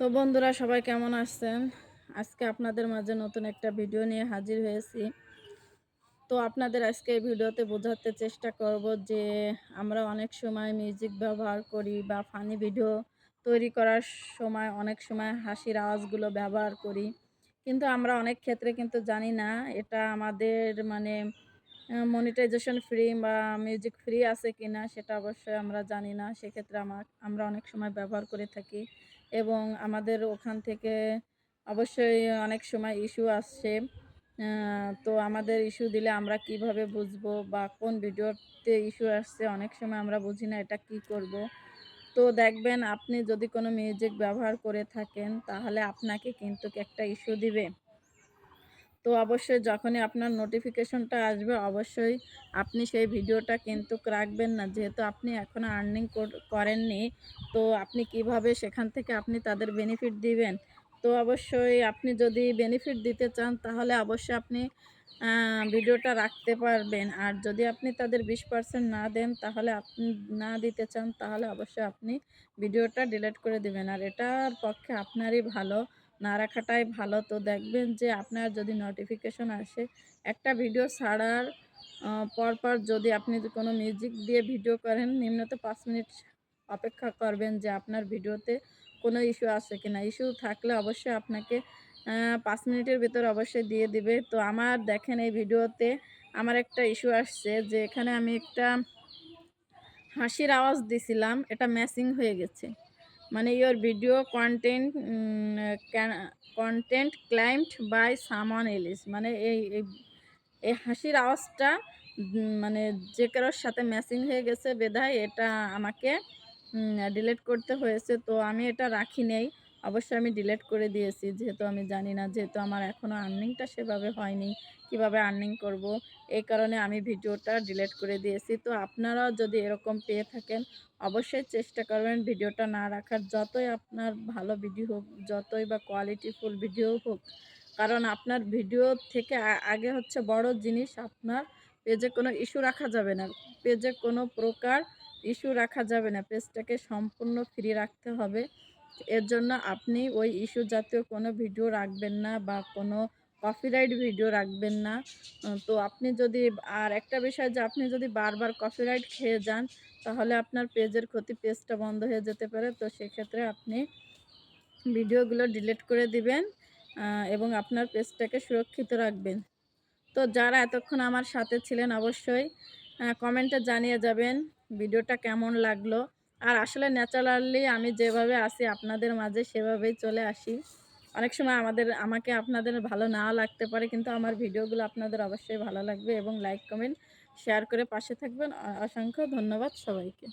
তো বন্ধুরা, সবাই কেমন আছেন? আজকে আপনাদের মাঝে নতুন একটা ভিডিও নিয়ে হাজির হয়েছি। তো আপনাদের আজকে এই ভিডিওতে বোঝাতে চেষ্টা করব যে আমরা অনেক সময় মিউজিক ব্যবহার করি বা ফানি ভিডিও তৈরি করার সময় অনেক সময় হাসির আওয়াজগুলো ব্যবহার করি। কিন্তু আমরা অনেক ক্ষেত্রে কিন্তু জানি না, এটা আমাদের মানে মনিটাইজেশন ফ্রি বা মিউজিক ফ্রি আছে কি না সেটা অবশ্যই আমরা জানি না। সেক্ষেত্রে আমার আমরা অনেক সময় ব্যবহার করে থাকি। এবং আমাদের ওখান থেকে অবশ্যই অনেক সময় ইস্যু আসছে। তো আমাদের ইস্যু দিলে আমরা কীভাবে বুঝব বা কোন ভিডিওতে ইস্যু আসছে? অনেক সময় আমরা বুঝি না এটা কি করব। তো দেখবেন আপনি যদি কোনো মিউজিক ব্যবহার করে থাকেন, তাহলে আপনাকে কিন্তু একটা ইস্যু দিবে। তো অবশ্যই যখনই আপনার নোটিফিকেশনটা আসবে, অবশ্যই আপনি সেই ভিডিওটা কিন্তু রাখবেন না। যেহেতু আপনি এখনও আর্নিং করেননি, তো আপনি কীভাবে সেখান থেকে আপনি তাদের বেনিফিট দিবেন? তো অবশ্যই আপনি যদি বেনিফিট দিতে চান, তাহলে অবশ্যই আপনি ভিডিওটা রাখতে পারবেন। আর যদি আপনি তাদের বিশ পার্সেন্ট না দেন, তাহলে আপনি না দিতে চান, তাহলে অবশ্যই আপনি ভিডিওটা ডিলিট করে দেবেন। আর এটার পক্ষে আপনারই ভালো। না রাখাটাই ভালো। তো দেখবেন যে আপনার যদি নোটিফিকেশন আসে, একটা ভিডিও ছাড়ার পরপর যদি আপনি কোনো মিউজিক দিয়ে ভিডিও করেন, নিম্নত পাঁচ মিনিট অপেক্ষা করবেন যে আপনার ভিডিওতে কোনো ইস্যু আছে কি না ইস্যু থাকলে অবশ্যই আপনাকে পাঁচ মিনিটের ভিতর অবশ্যই দিয়ে দিবে। তো আমার দেখেন এই ভিডিওতে আমার একটা ইস্যু আসছে যে এখানে আমি একটা হাসির আওয়াজ দিছিলাম, এটা ম্যাচিং হয়ে গেছে। মানে your video content content claimed by someone else মানে এই এই হাসির আওয়াজটা মানে যে কারোর সাথে ম্যাচিং হয়ে গেছে বেধায় এটা আমাকে ডিলেট করতে হয়েছে, তো আমি এটা রাখি নেই। অবশ্যই আমি ডিলেট করে দিয়েছি। যেহেতু আমি জানি না, যেহেতু আমার এখনও আর্নিংটা সেভাবে হয়নি, কীভাবে আর্নিং করব, এই কারণে আমি ভিডিওটা ডিলেট করে দিয়েছি। তো আপনারাও যদি এরকম পেয়ে থাকেন, অবশ্যই চেষ্টা করবেন ভিডিওটা না রাখার। যতই আপনার ভালো ভিডিও হোক, যতই বা কোয়ালিটিফুল ভিডিও হোক, কারণ আপনার ভিডিও থেকে আগে হচ্ছে বড় জিনিস আপনার পেজে কোনো ইস্যু রাখা যাবে না। পেজে কোনো প্রকার ইস্যু রাখা যাবে না। পেজটাকে সম্পূর্ণ ফ্রি রাখতে হবে। এর জন্য আপনি ওই ইস্যু জাতীয় কোনো ভিডিও রাখবেন না বা কোনো কপিরাইট ভিডিও রাখবেন না। তো আপনি যদি, আর একটা বিষয় যে আপনি যদি বারবার কপিরাইট খেয়ে যান, তাহলে আপনার পেজের ক্ষতি পেজটা বন্ধ হয়ে যেতে পারে। তো সেক্ষেত্রে আপনি ভিডিওগুলো ডিলিট করে দিবেন এবং আপনার পেজটাকে সুরক্ষিত রাখবেন। তো যারা এতক্ষণ আমার সাথে ছিলেন অবশ্যই কমেন্টে জানিয়ে যাবেন ভিডিওটা কেমন লাগল। আর আসলে ন্যাচারালি আমি যেভাবে আসি আপনাদের মাঝে সেভাবেই চলে আসি। অনেক সময় আমাদের, আমাকে আপনাদের ভালো না লাগতে পারে, কিন্তু আমার ভিডিওগুলো আপনাদের অবশ্যই ভালো লাগবে এবং লাইক কমেন্ট শেয়ার করে পাশে থাকবেন। অসংখ্য ধন্যবাদ সবাইকে।